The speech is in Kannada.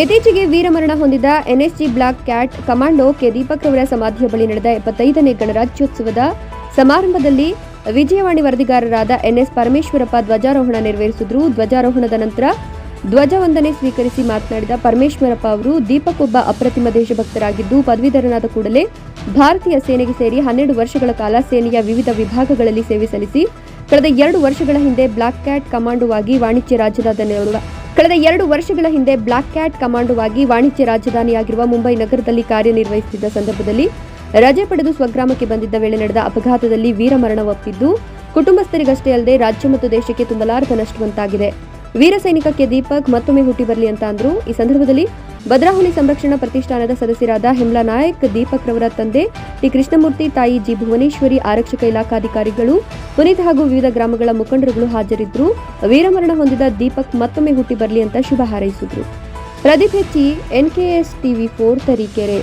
ಇತ್ತೀಚೆಗೆ ವೀರಮರಣ ಹೊಂದಿದ NSG black cat commando K Deepak ರವರ ಸಮಾಧಿಯ ಬಳಿ ನಡೆದ ಎಪ್ಪತ್ತೈದನೇ ಗಣರಾಜ್ಯೋತ್ಸವದ ಸಮಾರಂಭದಲ್ಲಿ ವಿಜಯವಾಣಿ ವರದಿಗಾರರಾದ ಎನ್ಎಸ್ ಪರಮೇಶ್ವರಪ್ಪ ಧ್ವಜಾರೋಹಣ ನೆರವೇರಿಸಿದ್ರು. ಧ್ವಜಾರೋಹಣದ ನಂತರ ಧ್ವಜವಂದನೆ ಸ್ವೀಕರಿಸಿ ಮಾತನಾಡಿದ ಪರಮೇಶ್ವರಪ್ಪ ಅವರು, ದೀಪಕ್ ಒಬ್ಬ ಅಪ್ರತಿಮ ದೇಶಭಕ್ತರಾಗಿದ್ದು, ಪದವೀಧರನಾದ ಕೂಡಲೇ ಭಾರತೀಯ ಸೇನೆಗೆ ಸೇರಿ ಹನ್ನೆರಡು ವರ್ಷಗಳ ಕಾಲ ಸೇನೆಯ ವಿವಿಧ ವಿಭಾಗಗಳಲ್ಲಿ ಸೇವೆ ಸಲ್ಲಿಸಿ, ಕಳೆದ ಎರಡು ವರ್ಷಗಳ ಹಿಂದೆ ಬ್ಲಾಕ್ ಕ್ಯಾಟ್ ಕಮಾಂಡೋವಾಗಿ ವಾಣಿಜ್ಯ ರಾಜಧಾನಿ ಕಳೆದ ಎರಡು ವರ್ಷಗಳ ಹಿಂದೆ ಬ್ಲಾಕ್ ಕ್ಯಾಟ್ ಕಮಾಂಡೋವಾಗಿ ವಾಣಿಜ್ಯ ರಾಜಧಾನಿಯಾಗಿರುವ ಮುಂಬೈ ನಗರದಲ್ಲಿ ಕಾರ್ಯನಿರ್ವಹಿಸುತ್ತಿದ್ದ ಸಂದರ್ಭದಲ್ಲಿ ರಜೆ ಪಡೆದು ಸ್ವಗ್ರಾಮಕ್ಕೆ ಬಂದಿದ್ದ ವೇಳೆ ನಡೆದ ಅಪಘಾತದಲ್ಲಿ ವೀರಮರಣವಪ್ಪಿದ್ದು ಕುಟುಂಬಸ್ಥರಿಗಷ್ಟೇ ಅಲ್ಲದೆ ರಾಜ್ಯ ಮತ್ತು ದೇಶಕ್ಕೆ ತುಂಬಲಾರದ ನಷ್ಟವಂತಾಗಿದೆ. ವೀರ ಸೈನಿಕಕ್ಕೆ ದೀಪಕ್ ಮತ್ತೊಮ್ಮೆ ಹುಟ್ಟಿ ಬರಲಿ ಅಂತ ಅಂದ್ರು. ಈ ಸಂದರ್ಭದಲ್ಲಿ ಭದ್ರಾಹುಲಿ ಸಂರಕ್ಷಣಾ ಪ್ರತಿಷ್ಠಾನದ ಸದಸ್ಯರಾದ ಹೆಮ್ಲಾ ನಾಯಕ್, ದೀಪಕ್ ರವರ ತಂದೆ ಟಿ ಕೃಷ್ಣಮೂರ್ತಿ, ತಾಯಿ ಜಿ ಭುವನೇಶ್ವರಿ, ಆರಕ್ಷಕ ಇಲಾಖಾಧಿಕಾರಿಗಳು ಪುನೀತ್ ಹಾಗೂ ವಿವಿಧ ಗ್ರಾಮಗಳ ಮುಖಂಡರುಗಳು ಹಾಜರಿದ್ದರು ವೀರಮರಣ ಹೊಂದಿದ ದೀಪಕ್ ಮತ್ತೊಮ್ಮೆ ಹುಟ್ಟಿ ಬರಲಿ ಅಂತ ಶುಭ ಹಾರೈಸಿದ್ರು. ಪ್ರದೀಪ್ ಹೆಚ್ಚಿ ಎನ್ಕೆಎಸ್ ಟಿವಿ ಫೋರ್ ತರೀಕೆರೆ.